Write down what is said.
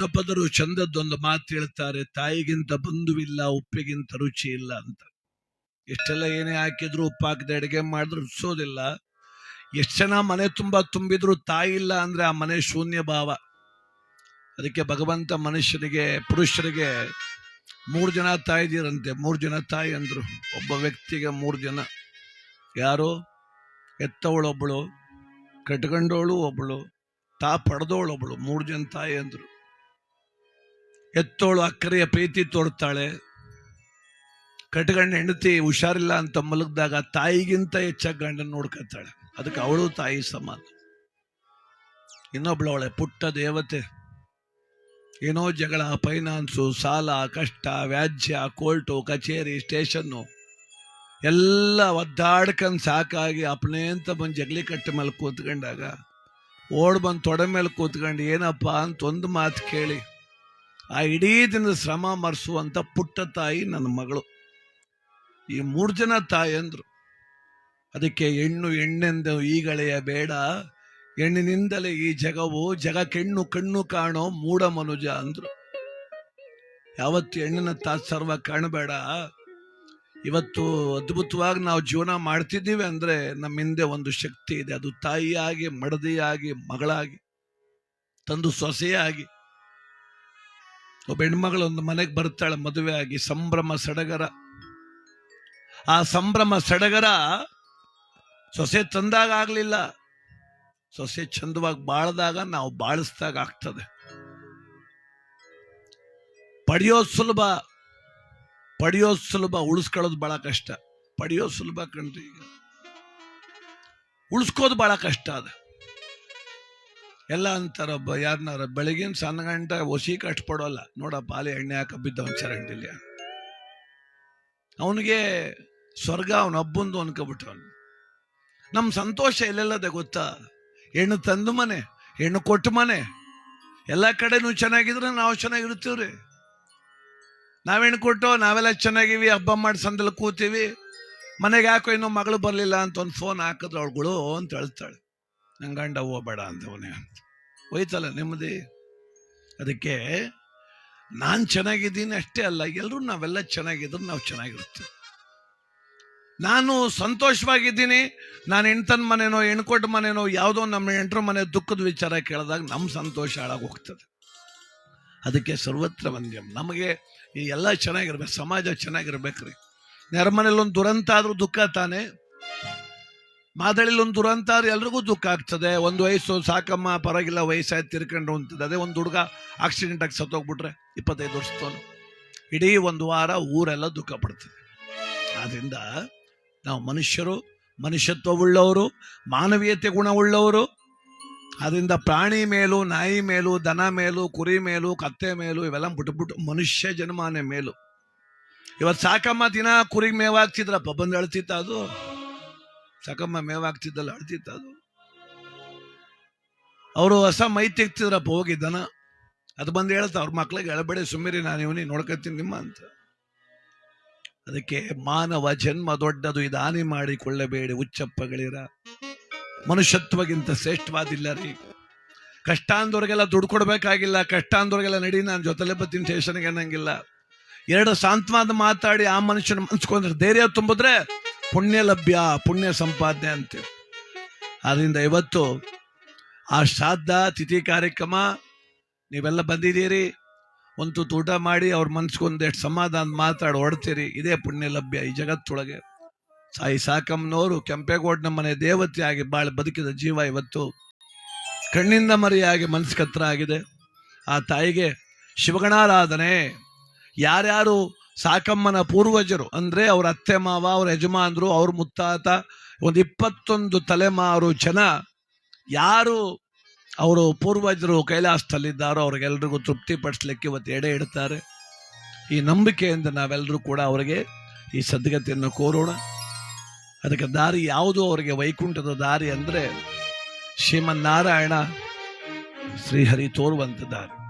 ಜನಪದರು ಚಂದದ್ದೊಂದು ಮಾತು ಹೇಳ್ತಾರೆ, ತಾಯಿಗಿಂತ ಬಂಧುವಿಲ್ಲ, ಉಪ್ಪಿಗಿಂತ ರುಚಿ ಇಲ್ಲ ಅಂತ. ಎಷ್ಟೆಲ್ಲ ಏನೇ ಹಾಕಿದ್ರು ಉಪ್ಪು ಹಾಕದೆ ಅಡಿಗೆ ಮಾಡಿದ್ರು ರುಚಿಸೋದಿಲ್ಲ. ಎಷ್ಟು ಜನ ಮನೆ ತುಂಬಾ ತುಂಬಿದ್ರು ತಾಯಿ ಇಲ್ಲ ಅಂದ್ರೆ ಆ ಮನೆ ಶೂನ್ಯ ಭಾವ. ಅದಕ್ಕೆ ಭಗವಂತ ಮನುಷ್ಯನಿಗೆ, ಪುರುಷರಿಗೆ ಮೂರು ಜನ ತಾಯಿದೀರಂತೆ, ಮೂರು ಜನ ತಾಯಿ ಅಂದ್ರು. ಒಬ್ಬ ವ್ಯಕ್ತಿಗೆ ಮೂರು ಜನ. ಯಾರು? ಎತ್ತವಳೊಬ್ಬಳು ಕಟ್ಕೊಂಡವಳು ಒಬ್ಬಳು ತಾ ಪಡೆದವಳು ಒಬ್ಬಳು ಮೂರು ಜನ ತಾಯಿ ಅಂದ್ರು. ಎತ್ತೋಳು ಅಕ್ಕರೆಯ ಪ್ರೀತಿ ತೋರ್ತಾಳೆ. ಕಟ್ಗಂಡ ಹೆಂಡತಿ ಹುಷಾರಿಲ್ಲ ಅಂತ ಮಲಗಿದಾಗ ತಾಯಿಗಿಂತ ಹೆಚ್ಚಾಗಿ ಗಂಡನ ನೋಡ್ಕೊತಾಳೆ ಅದಕ್ಕೆ ಅವಳು ತಾಯಿ ಸಮಾನ. ಇನ್ನೊಬ್ಳು ಅವಳೆ ಪುಟ್ಟ ದೇವತೆ. ಏನೋ ಜಗಳ, ಫೈನಾನ್ಸು, ಸಾಲ, ಕಷ್ಟ, ವ್ಯಾಜ್ಯ, ಕೋರ್ಟು, ಕಚೇರಿ, ಸ್ಟೇಷನ್ನು ಎಲ್ಲ ಒದ್ದಾಡ್ಕೊಂಡು ಸಾಕಾಗಿ ಅಪ್ನೆ ಅಂತ ಬಂದು ಜಗಲಿ ಕಟ್ಟ ಮೇಲೆ ಕೂತ್ಕೊಂಡಾಗ ಓಡ್ ಬಂದು ತೊಡೆ ಮೇಲೆ ಕೂತ್ಕೊಂಡು, ಏನಪ್ಪ? ಅಂತ ಒಂದು ಮಾತು ಕೇಳಿ. ಆ ಇಡೀ ದಿನದ ಶ್ರಮ ಮರೆಸುವಂತ ಪುಟ್ಟ ತಾಯಿ ನನ್ನ ಮಗಳು. ಈ ಮೂರು ಜನ ತಾಯಿ ಅಂದ್ರು. ಅದಕ್ಕೆ ಹೆಣ್ಣು ಹೆಣ್ಣೆಂದು ಈಗಳೆಯ ಬೇಡ. ಹೆಣ್ಣಿನಿಂದಲೇ ಈ ಜಗವು ಜಗಕ್ಕೆಣ್ಣು ಕಣ್ಣು ಕಾಣೋ ಮೂಢ ಮನುಜ ಅಂದ್ರು. ಯಾವತ್ತು ಹೆಣ್ಣಿನ ತಾತ್ಸರ್ವ ಕಾಣಬೇಡ. ಇವತ್ತು ಅದ್ಭುತವಾಗಿ ನಾವು ಜೀವನ ಮಾಡ್ತಿದ್ದೀವಿ ಅಂದ್ರೆ ನಮ್ಮ ಹಿಂದೆ ಒಂದು ಶಕ್ತಿ ಇದೆ. ಅದು ತಾಯಿಯಾಗಿ, ಮಡದಿಯಾಗಿ, ಮಗಳಾಗಿ, ತಂದು ಸೊಸೆಯಾಗಿ. ಒಬ್ಬ ಹೆಣ್ಮಗಳು ಒಂದು ಮನೆಗೆ ಬರ್ತಾಳೆ ಮದುವೆ ಆಗಿ, ಸಂಭ್ರಮ ಸಡಗರ. ಆ ಸಂಭ್ರಮ ಸಡಗರ ಸೊಸೆ ತಂದಾಗ ಆಗ್ಲಿಲ್ಲ. ಸೊಸೆ ಚಂದವಾಗಿ ಬಾಳ್ದಾಗ ನಾವು ಬಾಳಿಸ್ದಾಗ ಆಗ್ತದೆ. ಪಡೆಯೋದು ಸುಲಭ. ಪಡೆಯೋದು ಸುಲಭ, ಉಳಿಸ್ಕೊಳ್ಳೋದು ಬಹಳ ಕಷ್ಟ. ಪಡೆಯೋದು ಸುಲಭ ಕಣ್ರಿ ಈಗ. ಉಳಿಸ್ಕೋದು ಬಹಳ ಕಷ್ಟ ಅದ. ಎಲ್ಲ ಅಂತಾರ ಯಾರನ್ನಾರ ಬೆಳಗಿನ ಸಣ್ಣ ಗಂಟೆ ಒಸಿ ಕಷ್ಟಪಡೋಲ್ಲ ನೋಡಪ್ಪ, ಅಲ್ಲಿ ಎಣ್ಣೆ ಹಾಕ ಒಂದು ಚರಂಡಿಲಿ. ಅವನಿಗೆ ಸ್ವರ್ಗ ಅವನ ಹಬ್ಬಂದು ಅನ್ಕೊಬಿಟ್ಟವನು ನಮ್ಮ ಸಂತೋಷ ಎಲ್ಲೆಲ್ಲದೆ ಗೊತ್ತಾ? ಹೆಣ್ಣು ತಂದು ಮನೆ, ಹೆಣ್ಣು ಕೊಟ್ಟು ಮನೆ. ಎಲ್ಲ ಕಡೆನೂ ಚೆನ್ನಾಗಿದ್ರೆ ನಾವು ಚೆನ್ನಾಗಿರ್ತೀವ್ರಿ. ನಾವೇನು ಕೊಟ್ಟು, ನಾವೆಲ್ಲ ಚೆನ್ನಾಗಿವಿ, ಹಬ್ಬ ಮಾಡಿ ಸಂದಲ್ಲಿ ಕೂತೀವಿ. ಮನೆಗೆ ಯಾಕೋ ಇನ್ನೂ ಮಗಳು ಬರಲಿಲ್ಲ ಅಂತ ಒಂದು ಫೋನ್ ಹಾಕಿದ್ರು ಅವಳುಗಳು ಅಂತ ಹೇಳ್ತಾಳೆ. ನಂಗೆ ಗಂಡ ಹೋಗ್ಬೇಡ ಅಂತವನೇ ಅಂತ ಹೋಯ್ತಲ್ಲ ನೆಮ್ಮದಿ. ಅದಕ್ಕೆ ನಾನು ಚೆನ್ನಾಗಿದ್ದೀನಿ ಅಷ್ಟೇ ಅಲ್ಲ ಎಲ್ಲರೂ ನಾವೆಲ್ಲ ಚೆನ್ನಾಗಿದ್ರು ನಾವು ಚೆನ್ನಾಗಿರ್ತೀವಿ. ನಾನು ಸಂತೋಷವಾಗಿದ್ದೀನಿ, ನಾನು ಹೆಣ್ತನ ಮನೆನೋ ಹೆಣ್ಕೊಟ್ಟ ಮನೆನೋ, ಯಾವುದೋ ನಮ್ಮ ಹೆಂಡ್ರ ಮನೆ ದುಃಖದ ವಿಚಾರ ಕೇಳಿದಾಗ ನಮ್ಮ ಸಂತೋಷ ಹಾಳಾಗಿ ಹೋಗ್ತದೆ ಅದಕ್ಕೆ ಸರ್ವತ್ರ ಮಂದ್ಯಂ ನಮಗೆ ಈ ಎಲ್ಲ ಚೆನ್ನಾಗಿರ್ಬೇಕು, ಸಮಾಜ ಚೆನ್ನಾಗಿರ್ಬೇಕ್ರಿ. ನೆರಮನೇಲಿ ಒಂದು ದುರಂತ ಆದ್ರೂ ದುಃಖ ತಾನೆ ಮಾದಳಿಲಿ ಒಂದು ದುರಂತ ಆದ್ರೆ ಎಲ್ರಿಗೂ ದುಃಖ ಆಗ್ತದೆ. ಒಂದು ವಯಸ್ಸು ಸಾಕಮ್ಮ, ಪರವಾಗಿಲ್ಲ, ವಯಸ್ಸಾಯ್ತು, ತಿರ್ಕೊಂಡು ಅಂತದೆ ಅದೇ ಒಂದು ಹುಡುಗ ಆಕ್ಸಿಡೆಂಟ್ ಆಗಿ ಸತ್ತೋಗ್ಬಿಟ್ರೆ ಇಪ್ಪತ್ತೈದು ವರ್ಷದವನು. ಇಡೀ ಒಂದು ವಾರ ಊರೆಲ್ಲ ದುಃಖ ಪಡ್ತದೆ. ಆದ್ರಿಂದ ನಾವು ಮನುಷ್ಯರು, ಮನುಷ್ಯತ್ವವುಳ್ಳವರು, ಮಾನವೀಯತೆ ಗುಣವುಳ್ಳವರು ಅದರಿಂದ ಪ್ರಾಣಿ ಮೇಲೂ, ನಾಯಿ ಮೇಲೂ, ದನ ಮೇಲೂ, ಕುರಿ ಮೇಲೂ, ಕತ್ತೆ ಮೇಲೂ, ಇವೆಲ್ಲ ಬಿಟ್ಬಿಟ್ಟು ಮನುಷ್ಯ ಜನ್ಮಾನೆ ಮೇಲು. ಇವತ್ತು ಸಾಕಮ್ಮ ದಿನ ಕುರಿಗೆ ಮೇವಾಗ್ತಿದ್ರಪ್ಪ, ಬಂದು ಅಳ್ತಿತ್ತ ಅದು? ಸಾಕಮ್ಮ ಮೇವಾಗ್ತಿದ್ದಲ್ಲ, ಅಳ್ತಿತ್ತ ಅದು. ಅವರು ಹೊಸ ಮೈ ತೆಗ್ತಿದ್ರಪ್ಪ ಹೋಗಿ ಅದು ಬಂದು ಹೇಳ್ತ, ಅವ್ರ ಮಕ್ಳಿಗೆ ಎಳಬೇಡಿ ಸುಮ್ಮಿರಿ, ನಾನು ಇವನಿ ನೋಡ್ಕೊತೀನಿ ನಿಮ್ಮ ಅಂತ. ಅದಕ್ಕೆ ಮಾನವ ಜನ್ಮ ದೊಡ್ಡದು, ಇದು ಹಾನಿ ಮಾಡಿಕೊಳ್ಳಬೇಡಿ, ಹುಚ್ಚಪ್ಪಗಳಿರ. ಮನುಷ್ಯತ್ವಗಿಂತ ಶ್ರೇಷ್ಠವಾದಿಲ್ಲ ರೀ ಕಷ್ಟ ಅಂದವ್ರಿಗೆಲ್ಲ ದುಡ್ಡು ಕೊಡ್ಬೇಕಾಗಿಲ್ಲ ಕಷ್ಟ ಅಂದವ್ರಿಗೆಲ್ಲ ನಡಿ, ನಾನು ಜೊತೆಲೆ ಬರ್ತೀನಿ, ಸ್ಟೇಷನ್ಗೆ ಅನ್ನಂಗಿಲ್ಲ. ಎರಡು ಸಾಂತ್ವಾದ ಮಾತಾಡಿ ಆ ಮನುಷ್ಯನ ಮನ್ಸ್ಕೊಂಡ್ರೆ ಧೈರ್ಯ ತುಂಬಿದ್ರೆ ಪುಣ್ಯ ಲಭ್ಯ ಪುಣ್ಯ ಸಂಪಾದನೆ ಅಂತೀವಿ. ಆದ್ರಿಂದ ಇವತ್ತು ಆ ಶ್ರಾದ್ದ, ತಿಥಿ ಕಾರ್ಯಕ್ರಮ, ನೀವೆಲ್ಲ ಬಂದಿದ್ದೀರಿ. ಒಂದು ತೂಟ ಊಟ ಮಾಡಿ ಅವ್ರ ಮನ್ಸ್ಗೊಂದು ಎಷ್ಟು ಸಮಾಧಾನ ಮಾತಾಡಿ ಹೊಡ್ತೀರಿ ಇದೇ ಪುಣ್ಯ ಲಭ್ಯ ಈ ಜಗತ್ತೊಳಗೆ. ಸಾಯಿ ಸಾಕಮ್ಮನವರು ಕೆಂಪೇಗೌಡನ ಮನೆ ದೇವತೆಯಾಗಿ ಬಾಳಿ ಬದುಕಿದ ಜೀವ ಇವತ್ತು. ಕಣ್ಣಿಂದ ಮರೆಯಾಗಿ ಮನಸ್ಸು ಕತ್ತರ ಆಗಿದೆ. ಆ ತಾಯಿಗೆ ಶಿವಗಣಾರಾಧನೆ. ಯಾರ್ಯಾರು ಸಾಕಮ್ಮನ ಪೂರ್ವಜರು, ಅಂದ್ರೆ ಅವ್ರ ಅತ್ತೆ ಮಾವ, ಅವ್ರ ಯಜಮಾನ್ರು, ಅವ್ರ ಮುತ್ತಾತ, ಒಂದು ಇಪ್ಪತ್ತೊಂದು ತಲೆಮಾರು ಜನ ಯಾರು ಅವರು ಪೂರ್ವಜರು ಕೈಲಾಸದಲ್ಲಿದ್ದಾರೋ ಅವ್ರಿಗೆಲ್ರಿಗೂ ತೃಪ್ತಿ ಪಡಿಸ್ಲಿಕ್ಕೆ ಇವತ್ತು ಎಡೆ ಇಡ್ತಾರೆ. ಈ ನಂಬಿಕೆಯಿಂದ ನಾವೆಲ್ಲರೂ ಕೂಡ ಅವರಿಗೆ ಈ ಸದ್ಗತಿಯನ್ನು ಕೋರೋಣ. ಅದಕ್ಕೆ ದಾರಿ ಯಾವುದು ಅವರಿಗೆ ವೈಕುಂಠದ ದಾರಿ ಅಂದರೆ ಶ್ರೀಮನ್ನಾರಾಯಣ ಶ್ರೀಹರಿ ತೋರುವಂಥ ದಾರಿ.